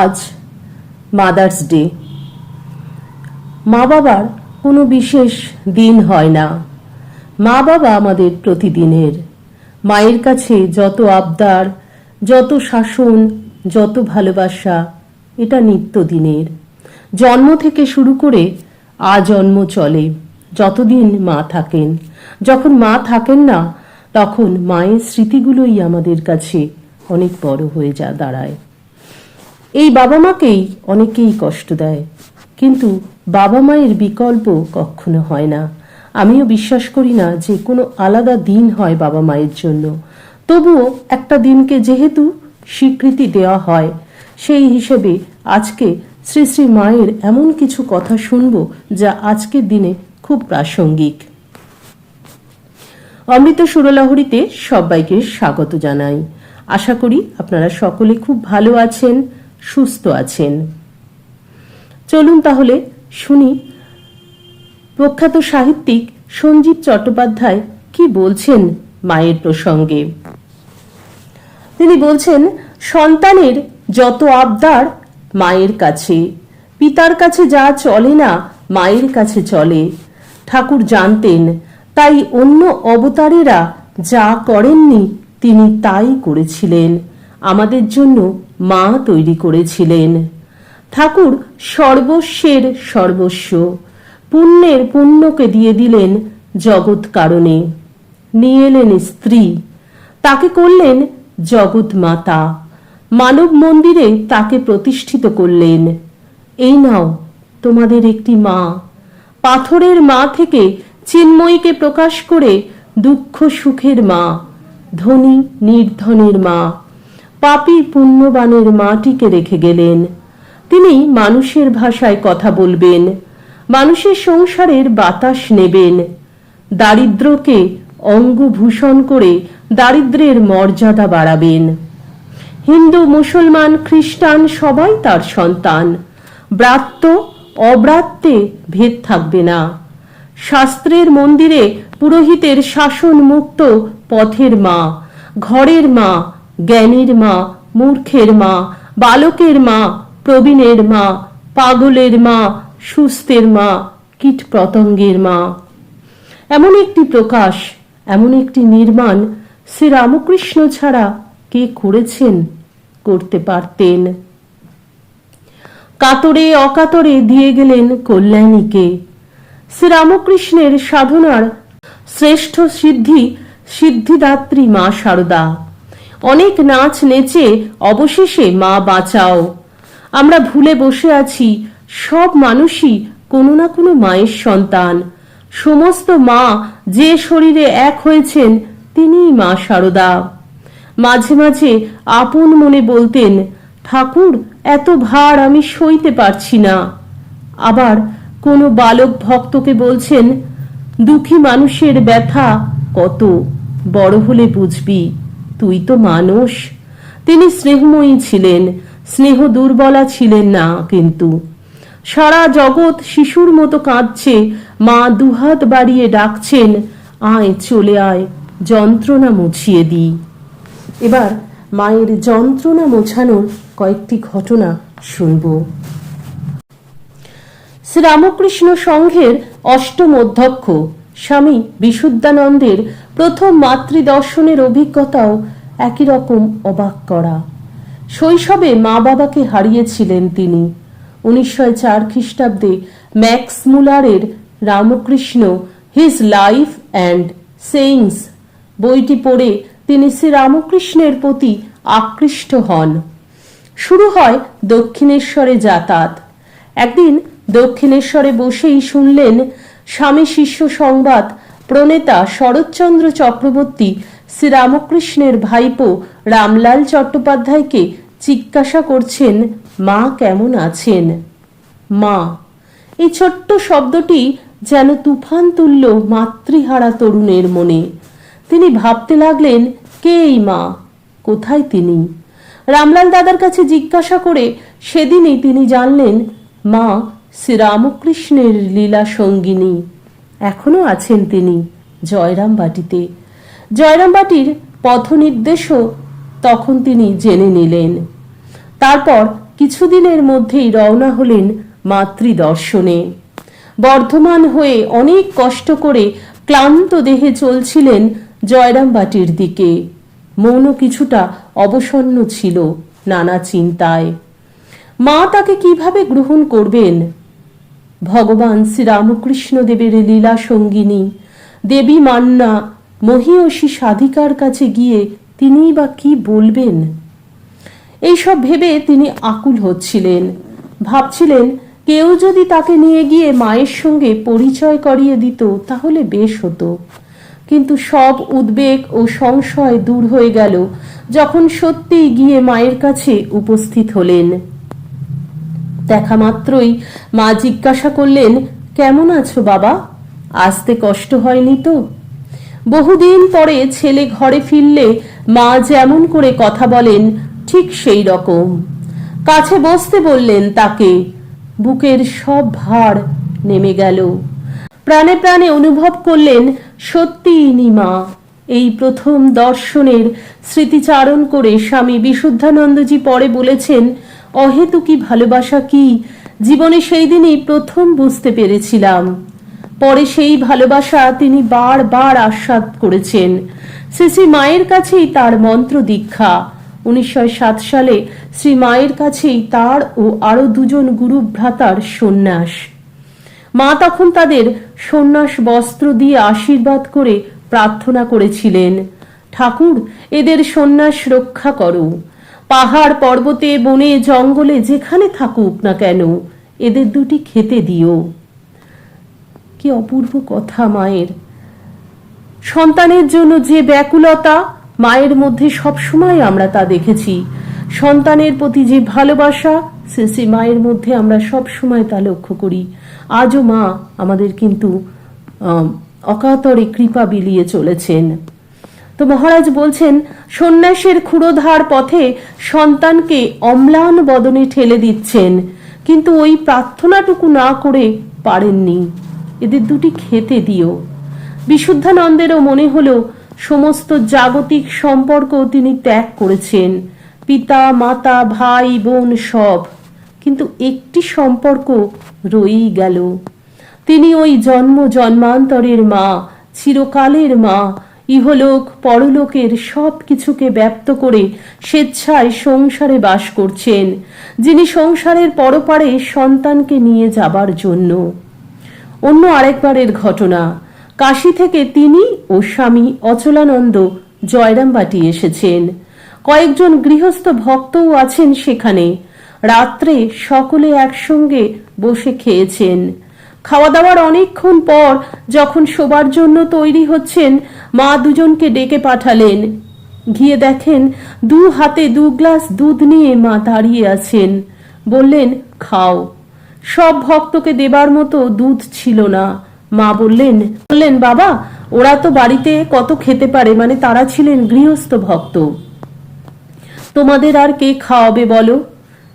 আজ mother's day মা বাবার কোনো বিশেষ দিন হয় না। মা বাবা আমাদের প্রতিদিনের। মায়ের কাছে যত আবদার, যত শাসন, যত ভালোবাসা, এটা নিত্যদিনের জন্ম থেকে শুরু করে আজন্ম চলে, যতদিন মা থাকেন। যখন মা থাকেন না, তখন মায়ের স্মৃতিগুলোই আমাদের কাছে অনেক বড় হয়ে যা দাঁড়ায়। এই বাবা মাকেই অনেকেই কষ্ট দেয়। কিন্তু বাবা মায়ের বিকল্প কখনো হয় না। আমিও বিশ্বাস করি না যে কোনো আলাদা দিন হয় বাবা মায়ের জন্য। তবুও একটা দিনকে যেহেতু স্বীকৃতি দেওয়া হয়, সেই হিসেবে আজকে শ্রী শ্রী মায়ের এমন কিছু কথা শুনব যা আজকের দিনে খুব প্রাসঙ্গিক। অমৃত সুরলহরীতে সবাইকে স্বাগত জানাই। আশা করি আপনারা সকলে খুব ভালো আছেন। সুস্থ আছেন। চলুন তাহলে শুনি প্রখ্যাত সাহিত্যিক সঞ্জীব চট্টোপাধ্যায় কি বলছেন মায়ের প্রসঙ্গে। তিনি বলছেন, সন্তানের যত আবদার মায়ের কাছে, পিতার কাছে যা চলে না মায়ের কাছে চলে। ঠাকুর জানতেন, তাই অন্য অবতারেরা যা করেননি তিনি তাই করেছিলেন। আমাদের জন্য মা তৈরি করেছিলেন। ঠাকুর সর্বস্বের সর্বস্ব, পুণ্যের পুণ্যকে দিয়ে দিলেন জগৎ কারণে। নিয়ে এলেন স্ত্রী, তাকে করলেন জগৎ মাতা। মানব মন্দিরে তাকে প্রতিষ্ঠিত করলেন। এই নাও তোমাদের একটি মা। পাথরের মা থেকে চিন্ময়ীকে প্রকাশ করে দুঃখ সুখের মা, ধনী নির্ধনের মা। পাপী পুণ্যবানের মাটিকে রেখে গেলেন। তিনি মানুষের ভাষায় কথা বলবেন, মানুষের সংসারের বাতাস নেবেন। দারিদ্রকে অঙ্গভূষণ করে দারিদ্রের মর্যাদা বাড়াবেন। হিন্দু, মুসলমান, খ্রিস্টান সবাই তার সন্তান। ব্রাত্য, অব্রাত্যে ভেদ থাকবে না। শাস্ত্রের মন্দিরে পুরোহিতের শাসন মুক্ত পথের মা, ঘরের মা জ্ঞানীর মা, মূর্খের মা, বালকের মা, প্রবীণের মা, পাগলের মা, সুস্থের মা, কীট পতঙ্গের মা। এমন একটি প্রকাশ, এমন একটি নির্মাণ শ্রী রামকৃষ্ণ ছাড়া কে করেছেন, করতে পারতেন। কাতরে অকাতরে দিয়ে গেলেন কল্যাণীকে। শ্রীরামকৃষ্ণের সাধনার শ্রেষ্ঠ সিদ্ধি, সিদ্ধিদাত্রী মা শারদা অনেক নাচ নেচে অবশেষে মা বাঁচাও। আমরা ভুলে বসে আছি, সব মানুষই কোনো না কোনো মায়ের সন্তান। সমস্ত মা যে শরীরে এক হয়েছেন, তিনিই মা শারদা মাঝে মাঝে আপন মনে বলতেন, ঠাকুর, এত ভার আমি সইতে পারছি না। আবার কোনো বালক ভক্তকে বলছেন, দুঃখী মানুষের ব্যথা কত, বড় হলে বুঝবি। তুই তো মানুষ। তিনি স্নেহময়ী ছিলেন, স্নেহ দুর্বলা ছিলেন না কিন্তু। সারা জগৎ শিশুর মতো কাঁদছে, মা দুহাত বাড়িয়ে ডাকছেন, আয় চলে আয়, যন্ত্রণা মুছিয়ে দিই এবার মায়ের যন্ত্রণা মোছানোর কয়েকটি ঘটনা শুনব। শ্রীরামকৃষ্ণ সংঘের অষ্টম অধ্যক্ষ স্বামী বিশুদ্ধানন্দের প্রথম মাতৃদর্শনের অভিজ্ঞতাও একই রকম অবাক করা। শৈশবে মা বাবাকে হারিয়েছিলেন তিনি। উনিশশো চার খ্রিস্টাব্দে Max মুলারের Ramakrishna his life and sayings বইটি পড়ে তিনি শ্রী রামকৃষ্ণের প্রতি আকৃষ্ট হন। শুরু হয় দক্ষিণেশ্বরে যাতায়াত। একদিন দক্ষিণেশ্বরে বসেই শুনলেন স্বামী শিষ্য সংবাদ, প্রণেতা শরৎচন্দ্র চক্রবর্তী, শ্রীরামকৃষ্ণের ভাইপো রামলাল চট্টোপাধ্যায়কে জিজ্ঞাসা করছেন, মা কেমন আছেন? মা। এই ছোট্ট শব্দটি যেন তুফান তুলল মাতৃহারা তরুণের মনে। তিনি ভাবতে লাগলেন, কে এই মা? কোথায় তিনি? রামলাল দাদার কাছে জিজ্ঞাসা করে সেদিনই তিনি জানলেন, মা শ্রীরামকৃষ্ণের লীলা সঙ্গিনী। এখনও আছেন তিনি জয়রাম বাটিতে জয়রাম বাটির পথ নির্দেশও তখন তিনি জেনে নিলেন। তারপর কিছুদিনের মধ্যেই রওনা হলেন মাতৃদর্শনে। বর্ধমান হয়ে অনেক কষ্ট করে ক্লান্ত দেহে চলছিলেন জয়রামবাটির দিকে। মৌন কিছুটা অবসন্ন ছিল নানা চিন্তায়। মা তাকে কীভাবে গ্রহণ করবেন? ভগবান শ্রীরামকৃষ্ণ দেবের লীলা সঙ্গিনী। দেবী মান্না, মহিয়সী সাধিকার কাছে গিয়ে তিনিই বা কি বলবেন? এইসব ভেবে তিনি আকুল হচ্ছিলেন। ভাবছিলেন, কেউ যদি তাকে নিয়ে গিয়ে মায়ের সঙ্গে পরিচয় করিয়ে দিত, তাহলে বেশ হতো। কিন্তু সব উদ্বেগ ও সংশয় দূর হয়ে গেল, যখন সত্যিই গিয়ে মায়ের কাছে উপস্থিত হলেন। দেখা মাত্রই মা জিজ্ঞাসা করলেন, কেমন আছো বাবা? আসতে কষ্ট হয়নি তো? বহুদিন পরে ছেলে ঘরে ফিরলে মা যেমন করে কথা বলেন, ঠিক সেই রকম। কাছে বসতে বললেন তাকে, বুকের সব ভার নেমে গেল। প্রাণে প্রাণে অনুভব করলেন সত্যি ইনি মা। এই প্রথম দর্শনের স্মৃতিচারণ করে স্বামী বিশুদ্ধানন্দজি পরে বলেছেন অহেতুকি ভালোবাসা কি? জীবনে সেই দিনই প্রথম বুঝতে পেরেছিলাম। পরে সেই ভালোবাসা তিনি বারবার আস্বাদ করেছেন। শ্রী মায়ের কাছেই তার মন্ত্র দীক্ষা। উনিশশো সাত সালে শ্রী মায়ের কাছেই তার ও আরও দুজন গুরু ভ্রাতার সন্ন্যাস। মা তখন তাদের সন্ন্যাস বস্ত্র দিয়ে আশীর্বাদ করে প্রার্থনা করেছিলেন, ঠাকুর, এদের সন্ন্যাস রক্ষা করো। পাহাড় পর্বতে, বনে, জঙ্গলে, যেখানে থাকুক না কেন, এদের দুটি খেতে দিও। কি অপূর্ব কথা মায়ের। সন্তানের জন্য যে ব্যাকুলতা, মায়ের মধ্যে সবসময় আমরা তা দেখেছি। সন্তানের প্রতি যে ভালোবাসা, সে মায়ের মধ্যে আমরা সব সময় তা লক্ষ্য করি। আজও মা আমাদের কিন্তু অকাতরে কৃপা বিলিয়ে চলেছেন। তো মহারাজ বলছেন, সন্ন্যাসের ক্ষুরোধার পথে সন্তানকে অম্লান বদনে ঠেলে দিচ্ছেন, কিন্তু ওই প্রার্থনাটুকু না করে পারেননি। এদের দুটি খেতে দিও। বিশুদ্ধানন্দেরও মনে হলো, সমস্ত জাগতিক সম্পর্ক তিনি ত্যাগ করেছেন, পিতা, মাতা, ভাই, বোন সব। কিন্তু একটি সম্পর্ক রয়েই গেল। তিনি ওই জন্ম জন্মান্তরের মা, চিরকালের মা ইহলোক পরলোকের সব কিছুকে ব্যক্ত করে স্বেচ্ছায় সংসারে বাস করছেন, যিনি সংসারের পরপারে সন্তানকে নিয়ে যাবার জন্য। অন্য আরেকবারের ঘটনা, কাশী থেকে তিনি ও স্বামী অচলানন্দ জয়রামবাটি এসেছেন। কয়েকজন গৃহস্থ ভক্তও আছেন সেখানে। রাত্রে সকলে একসঙ্গে বসে খেয়েছেন। খাওয়া দাওয়ার অনেকক্ষণ পর যখন শোবার জন্য তৈরি হচ্ছেন মা দুজনকে ডেকে পাঠালেন। গিয়ে দেখেন দু হাতে দু গ্লাস দুধ নিয়ে মা দাঁড়িয়ে আছেন। বললেন, খাও। সব ভক্তকে দেবার মতো দুধ ছিল না। মা বললেন বললেন, বাবা, ওরা তো বাড়িতে কত খেতে পারে মানে তারা ছিলেন গৃহস্থ ভক্ত। তোমাদের আর কে খাওয়াবে বলো?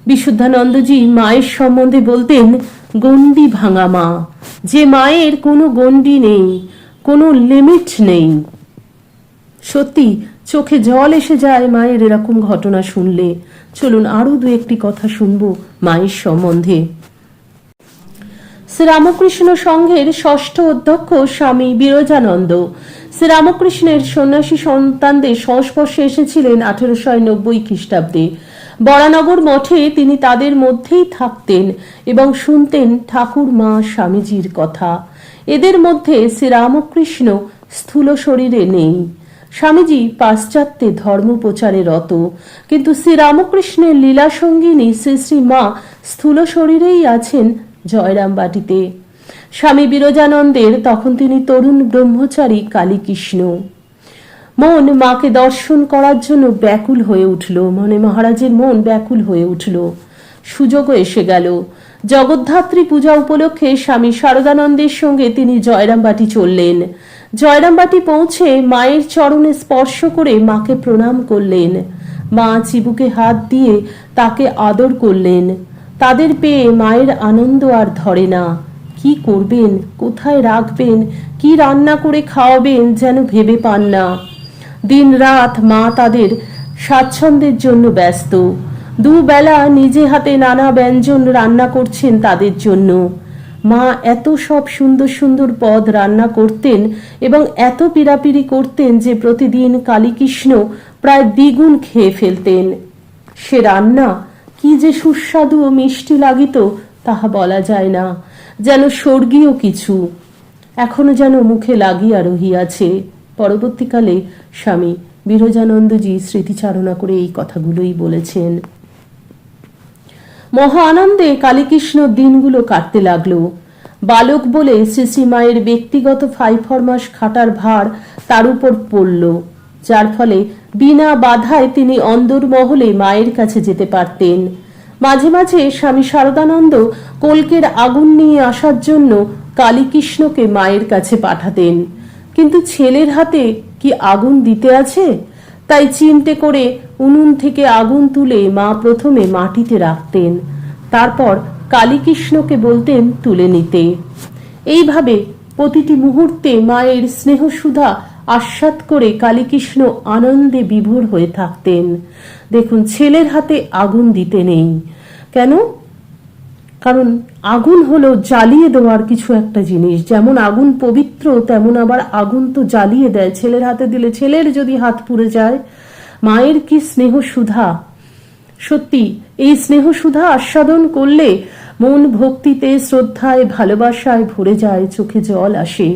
বিশুদ্ধানন্দজি মায়ের সম্বন্ধে বলতেন, গণ্ডি ভাঙা মা। যে মায়ের কোনো গণ্ডি নেই কোনো লিমিট নেই। সত্যি, চোখে জল এসে যায় মায়ের এরকম ঘটনা শুনলে। চলুন আরও দু একটি কথা শুনব মায়ের সম্বন্ধে। শ্রীরামকৃষ্ণ সংঘের ষষ্ঠ অধ্যক্ষ স্বামী বিরজানন্দ। শ্রীরামকৃষ্ণের সন্ন্যাসী সন্তানদের সংস্পর্শে এসেছিলেন আঠেরোশো নব্বই খ্রিস্টাব্দে। বরানগর মঠে তিনি তাদের মধ্যেই থাকতেন এবং শুনতেন ঠাকুর মা স্বামীজির কথা। এদের মধ্যে শ্রীরামকৃষ্ণ স্থূল শরীরে নেই। স্বামীজি পাশ্চাত্যে ধর্ম প্রচারে রত, কিন্তু শ্রীরামকৃষ্ণের লীলা সঙ্গিনী শ্রী শ্রী মা স্থূল শরীরেই আছেন জয়রামবাটিতে। স্বামী বিরজানন্দের তখন তিনি তরুণ ব্রহ্মচারী কালীকৃষ্ণ। মন মাকে দর্শন করার জন্য ব্যাকুল হয়ে উঠল। মনে মহারাজের মন ব্যাকুল হয়ে উঠল। সুযোগও এসে গেল। জগদ্ধাত্রী পূজা উপলক্ষে স্বামী শারদানন্দের সঙ্গে তিনি জয়রামবাটি চললেন। জয়রামবাটি পৌঁছে মায়ের চরণে স্পর্শ করে মাকে প্রণাম করলেন। মা চিবুকে হাত দিয়ে তাকে আদর করলেন। তাদের পেয়ে মায়ের আনন্দ আর ধরে না। কি করবেন? কোথায় রাখবেন? কি রান্না করে খাওয়াবেন যেন ভেবে পান না। দিন রাত মা তাদের স্বাচ্ছন্দ্যের জন্য ব্যস্ত। দুবেলা নিজে হাতে নানা ব্যঞ্জন রান্না করছেন তাদের জন্য। মা এত সব সুন্দর সুন্দর পদ রান্না করতেন এবং এত পিড়াপিড়ি করতেন যে প্রতিদিন কালীকৃষ্ণ প্রায় দ্বিগুণ খেয়ে ফেলতেন। সে রান্না কি যে সুস্বাদু ও মিষ্টি লাগিত তাহা বলা যায় না, যেন স্বর্গীয় কিছু। এখনও যেন মুখে লাগিয়া রহিয়াছে। পরবর্তীকালে স্বামী বিরজানন্দজি স্মৃতিচারণা করে এই কথাগুলোই বলেছেন। মহা আনন্দে কালীকৃষ্ণ দিনগুলো কাটতে লাগল। বালক বলে শ্রী মায়ের ব্যক্তিগত ফাইফরমাস খাটার ভার তার উপর পড়ল, যার ফলে বিনা বাধায় তিনি অন্দরমহলে মায়ের কাছে যেতে পারতেন। মাঝে মাঝে স্বামী শারদানন্দ কলকের আগুন নিয়ে আসার জন্য কালীকৃষ্ণকে মায়ের কাছে পাঠাতেন। কিন্তু ছেলের হাতে কি আগুন দিতে আছে? তাই চিমটে করে উনুন থেকে আগুন তুলে মা প্রথমে মাটিতে রাখতেন। তারপর কালীকৃষ্ণকে বলতেন তুলে নিতে। এইভাবে প্রতিটি মুহূর্তে মায়ের স্নেহসুধা আস্বাদ করে কালীকৃষ্ণ আনন্দে বিভোর হয়ে থাকতেন। দেখুন, ছেলের হাতে আগুন দিতে নেই। কেন? কারণ আগুন হলো জ্বালিয়ে দেওয়ার কিছু একটা জিনিস। যেমন আগুন পবিত্র, তেমন আবার আগুন তো জ্বালিয়ে দেয়। ছেলের হাতে দিলে ছেলের যদি হাত পুড়ে যায়, মায়ের কি স্নেহ সুধা? সত্যি, এই স্নেহ সুধা আস্বাদন করলে মন ভক্তিতে, শ্রদ্ধায়, ভালোবাসায় ভরে যায়, চোখে জল আসে।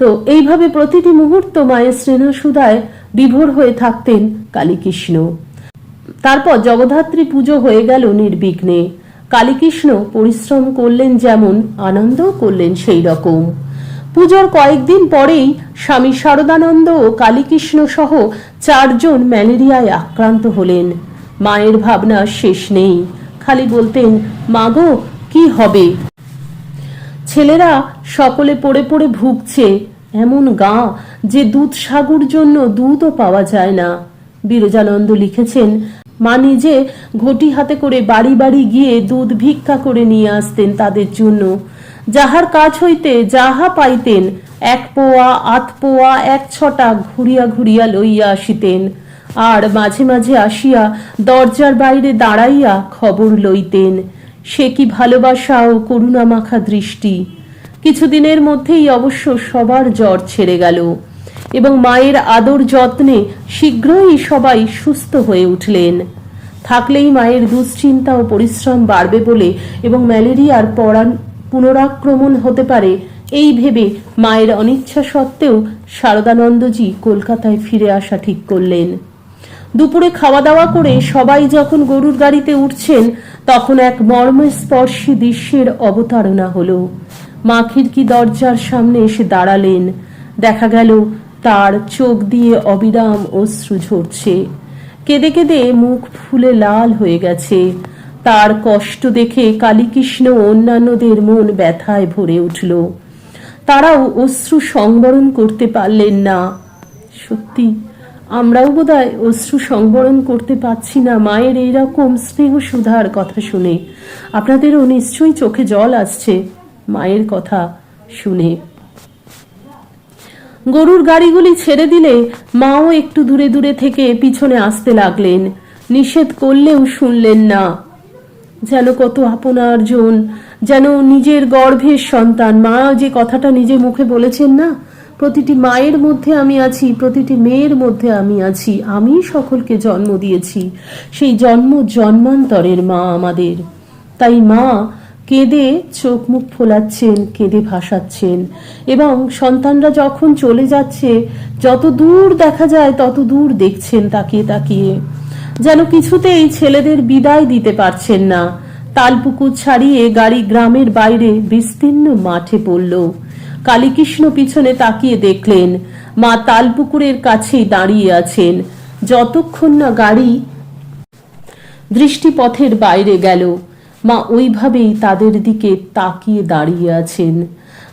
তো এইভাবে প্রতিটি মুহূর্ত মায়ের স্নেহ সুধায় বিভোর হয়ে থাকতেন কালীকৃষ্ণ। তারপর জগদ্ধাত্রী পুজো হয়ে গেল নির্বিঘ্নে। কালীকৃষ্ণ পরিশ্রম করলেন যেমন, আনন্দও করলেন সেই রকম। পুজোর কয়েকদিন পরেই স্বামী শারদানন্দ ও কালীকৃষ্ণ সহ চারজন ম্যালেরিয়ায় আক্রান্ত হলেন। মায়ের ভাবনা শেষ নেই। খালি বলতেন মাগো কি হবে? ছেলেরা সকলে পড়ে পড়ে ভুগছে, এমন গা যে দুধ সাগুর জন্য দুধও পাওয়া যায় না। বিরজানন্দ লিখেছেন মা নিজে ঘটি হাতে করে বাড়ি বাড়ি গিয়ে দুধ ভিক্ষা করে নিয়ে আসতেন তাদের জন্য। যাহার কাজ হইতে যাহা পাইতেন, এক পোয়া, আধ পোয়া, এক ছটা ঘুরিয়া ঘুরিয়া লইয়া আসিতেন। আর মাঝে মাঝে আসিয়া দরজার বাইরে দাঁড়াইয়া খবর লইতেন। সে কি ভালোবাসা ও করুণা মাখা দৃষ্টি। কিছুদিনের মধ্যেই অবশ্য সবার জ্বর ছেড়ে গেল। এবং মায়ের আদর যত্নে শীঘ্রই সবাই সুস্থ হয়ে উঠলেন। থাকলেই মায়ের দুশ্চিন্তা ও পরিশ্রম বাড়বে বলে এবং ম্যালেরিয়ার পরাণ পুনরাক্রমণ হতে পারে, এই ভেবে মায়ের অনিচ্ছা সত্ত্বেও শারদানন্দজি কলকাতায় ফিরে আসা ঠিক করলেন। দুপুরে খাওয়া দাওয়া করে সবাই যখন গরুর গাড়িতে উঠছেন, তখন এক মর্মস্পর্শী দৃশ্যের অবতারণা হলো। মা খিড়কি দরজার সামনে এসে দাঁড়ালেন। দেখা গেল তার চোখ দিয়ে অবিরাম অশ্রু ঝরছে। কেঁদে কেঁদে মুখ ফুলে লাল হয়ে গেছে। তার কষ্ট দেখে কালীকৃষ্ণ অন্যান্যদের মন ব্যথায় ভরে উঠল। তারাও অশ্রু সংবরণ করতে পারলেন না। সত্যি, আমরাও বোধহয় অশ্রু সংবরণ করতে পারছি না মায়ের এইরকম স্নেহ সুধার কথা শুনে। আপনাদেরও নিশ্চয়ই চোখে জল আসছে। মায়ের কথা শুনে। গরুর গাড়িগুলি ছেড়ে দিলে মাও একটু দূরে দূরে থেকে পিছনে আসতে লাগলেন। নিষেধ করলেও শুনলেন না। যেন কত আপনার জন যেন নিজের গর্ভের সন্তান। মা যে কথাটা নিজে মুখে বলেছেন না, প্রতিটি মায়ের মধ্যে আমি আছি, প্রতিটি মেয়ের মধ্যে আমি আছি, আমি সকলকে জন্ম দিয়েছি। সেই জন্ম জন্মান্তরের মা আমাদের। তাই মা কেঁদে চোখ মুখ ফোলাচ্ছেন, কেঁদে ভাসাচ্ছেন। এবং সন্তানরা যখন চলে যাচ্ছে, যত দূর দেখা যায়, তত দূর দেখছেন তাকিয়ে তাকিয়ে। যেন কিছুতেই ছেলেদের বিদায় দিতে পারছেন না। তালপুকুর ছাড়িয়ে গাড়ি গ্রামের বাইরে বিস্তীর্ণ মাঠে পড়ল। কালীকৃষ্ণ পিছনে তাকিয়ে দেখলেন, মা তালপুকুরের কাছেই দাঁড়িয়ে আছেন। যতক্ষণ না গাড়ি দৃষ্টিপথের বাইরে গেল মা ওইভাবেই তাদের দিকে তাকিয়ে দাঁড়িয়ে আছেন।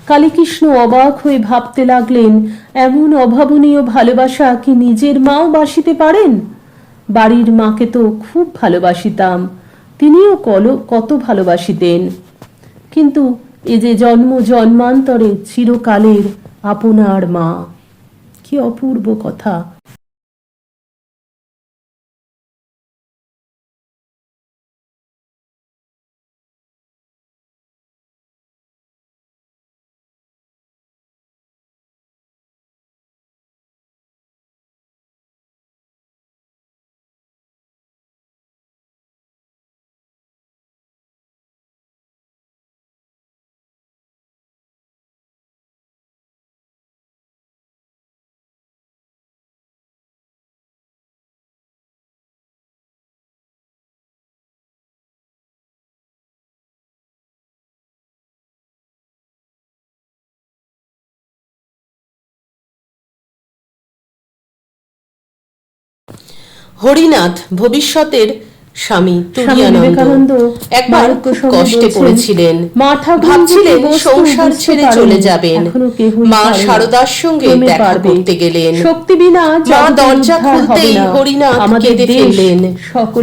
কালীকৃষ্ণ অবাক হয়ে ভাবতে লাগলেন, এমন অভাবনীয় ভালোবাসা কি নিজের মাও বাসিতে পারেন? বাড়ির মাকে তো খুব ভালোবাসিতাম, তিনিও কল, কত ভালোবাসিতেন। কিন্তু এ যে জন্ম জন্মান্তরে চিরকালের আপনার মা, কি অপূর্ব কথা। হরিনাথ ভবিষ্যতের স্বামী বিবেকানন্দ একবার কষ্টে পড়েছিলেন। ভাবছিলেন সংসার ছেড়ে চলে যাবেন। মা সারদার সঙ্গে দেখা করতে গেলেন। শক্তি বিনা মা দরজা খুলতেই হরিনাথ কেঁদে ফেললেন।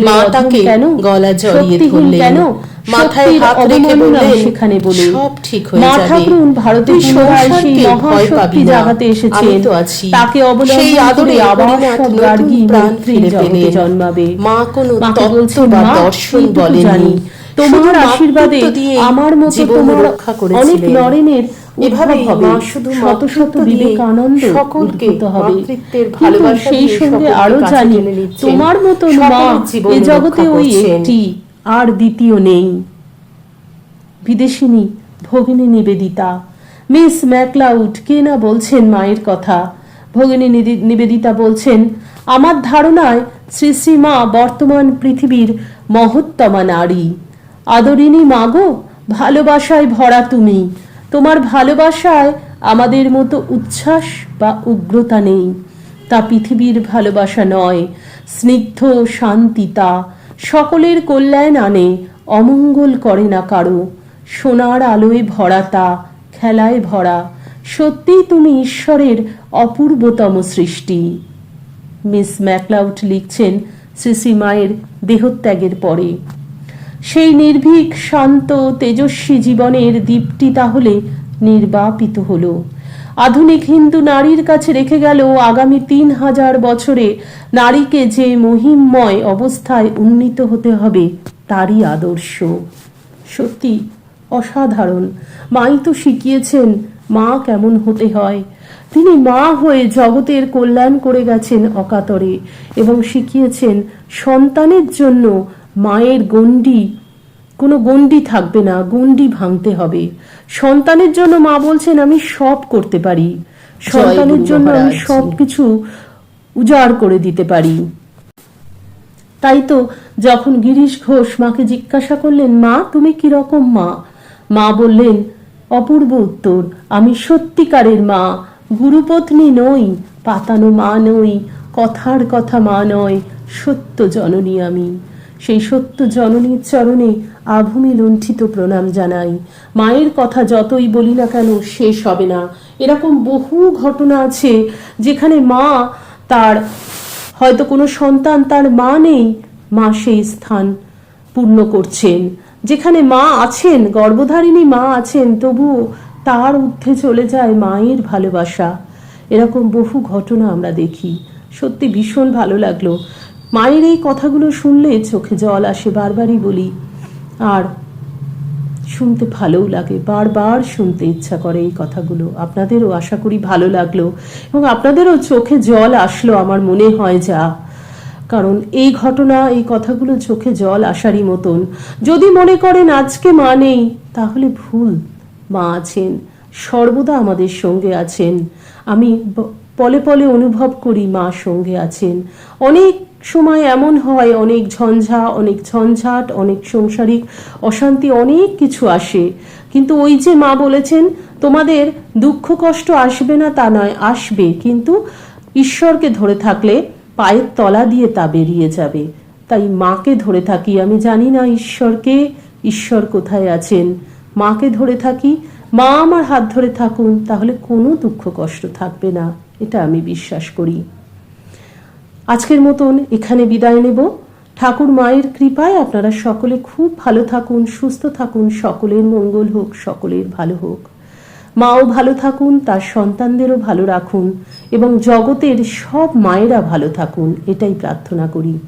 মা তাকে গলা জড়িয়ে ধরলেন? মাথায় হাত রেখে বললেন সেখানে বলে সব ঠিক হয়ে মা যাবে ঠাকুরুন ভারতে তুই পুনরায় সেই মহাশক্তি জাগাতে এসেছেন। তাকে অবলম্বন করে আবার সব গার্গী মৈত্রী জগতে জন্মাবে। মা কোনো তত্ত্ব বা দর্শন বলেনি তোমার আশীর্বাদে আমার মতো তোমার রক্ষা অনেক নরেনের উদ্ভব হবে। মা শুধু শত শত বিবেকানন্দ সকলকে হবে। কিন্তু সেই সঙ্গে আরও জানি তোমার মতন মা এ জগতে ওই। একটি আর দ্বিতীয় নেই। বিদেশিনী ভগিনী নিবেদিতা, মিস ম্যাকলাউড, কে না বলছেন মায়ের কথা? ভগিনী নিবেদিতা বলছেন, আমার ধারণায় শ্রী শ্রী মা বর্তমান পৃথিবীর মহত্তমা নারী। আদরিনী মাগো, ভালোবাসায় ভরা তুমি। তোমার ভালোবাসায় আমাদের মতো উচ্ছ্বাস বা উগ্রতা নেই। তা পৃথিবীর ভালোবাসা নয়, স্নিগ্ধ শান্তি তা। সকলের কল্যাণ আনে, অমঙ্গল করে না কারও। সোনার আলোয় ভরা তা খেলায় ভরা। সত্যিই তুমি ঈশ্বরের অপূর্বতম সৃষ্টি। মিস ম্যাকলাউড লিখছেন শ্রী শ্রী মায়ের দেহত্যাগের পরে। সেই নির্ভীক, শান্ত, তেজস্বী জীবনের দীপ্তি তাহলে নির্বাপিত হলো। আধুনিক হিন্দু নারীর কাছে রেখে গেল আগামী তিন হাজার বছরে নারীকে যে মহিমময় অবস্থায় উন্নীত হতে হবে, তারই আদর্শ। সত্যি অসাধারণ। মাই তো শিখিয়েছেন, মা কেমন হতে হয়। তিনি মা হয়ে জগতের কল্যাণ করে গেছেন অকাতরে এবং শিখিয়েছেন, সন্তানের জন্য মায়ের গণ্ডি কোনো গণ্ডি থাকবে না গণ্ডি ভাঙতে হবে। সন্তানের জন্য মা বলছেন আমি সব করতে পারি। সন্তানের জন্য আমি সব কিছু উজাড় করে দিতে পারি। তাই তো যখন গিরিশ ঘোষ মাকে জিজ্ঞাসা করলেন মা তুমি কি রকম মা? মা বললেন অপূর্ব উত্তর আমি সত্যিকারের মা। গুরুপত্নী নই পাতানো মা নই কথার কথা মা নয় সত্য জননী আমি। সেই সত্য জননীর চরণে আভূমি লুণ্ঠিত প্রণাম জানাই। মায়ের কথা যতই বলি না কেন শেষ হবে না। এরকম বহু ঘটনা আছে যেখানে মা তার হয়তো কোনো সন্তান তার মা নেই, মা সেই স্থান পূর্ণ করছেন। যেখানে মা আছেন, গর্ভধারিণী মা আছেন, তবু তার ঊর্ধ্বে চলে যায় মায়ের ভালোবাসা। এরকম বহু ঘটনা আমরা দেখি। সত্যি ভীষণ ভালো লাগল। মায়ের এই কথাগুলো শুনলে চোখে জল আসে বারবারই বলি। আর শুনতে ভালোও লাগে, বারবার শুনতে ইচ্ছা করে এই কথাগুলো। আপনাদেরও আশা করি ভালো লাগল এবং আপনাদেরও চোখে জল আসলো আমার মনে হয় যা। কারণ এই ঘটনা, এই কথাগুলো চোখে জল আসারই মতন। যদি মনে করেন আজকে মা নেই, তাহলে ভুল। মা আছেন, সর্বদা আমাদের সঙ্গে আছেন। আমি পলে পলে অনুভব করি মা সঙ্গে আছেন। অনেক সময় এমন হয়, অনেক ঝঞ্ঝা, অনেক ঝঞ্ঝাট, অনেক সংসারিক অশান্তি, অনেক কিছু আসে। কিন্তু ওই যে মা বলেছেন, তোমাদের দুঃখ কষ্ট আসবে না তা নয়, আসবে। কিন্তু ঈশ্বরকে ধরে থাকলে পায়ের তলা দিয়ে তা বেরিয়ে যাবে। তাই মাকে ধরে থাকি। আমি জানি না ঈশ্বরকে, ঈশ্বর কোথায় আছেন। মাকে ধরে থাকি। মা আমার হাত ধরে থাকুন, তাহলে কোনো দুঃখ কষ্ট থাকবে না। এটা আমি বিশ্বাস করি। আজকের মতন এখানে বিদায় নেব। ঠাকুর মায়ের কৃপায় আপনারা সকলে খুব ভালো থাকুন, সুস্থ থাকুন, সকলের মঙ্গল হোক, সকলের ভালো হোক। মাও ভালো থাকুন, তার সন্তানদেরও ভালো রাখুন এবং জগতের সব মায়েরা ভালো থাকুন, এটাই প্রার্থনা করি।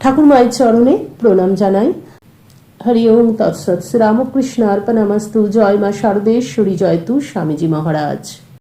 ঠাকুর মায়ের চরণে প্রণাম জানাই। হরি ওম, তৎসৎ শ্রীরামকৃষ্ণ অর্পণামস্তু জয় মা শারদেশ্বরী, জয় তু স্বামীজি মহারাজ।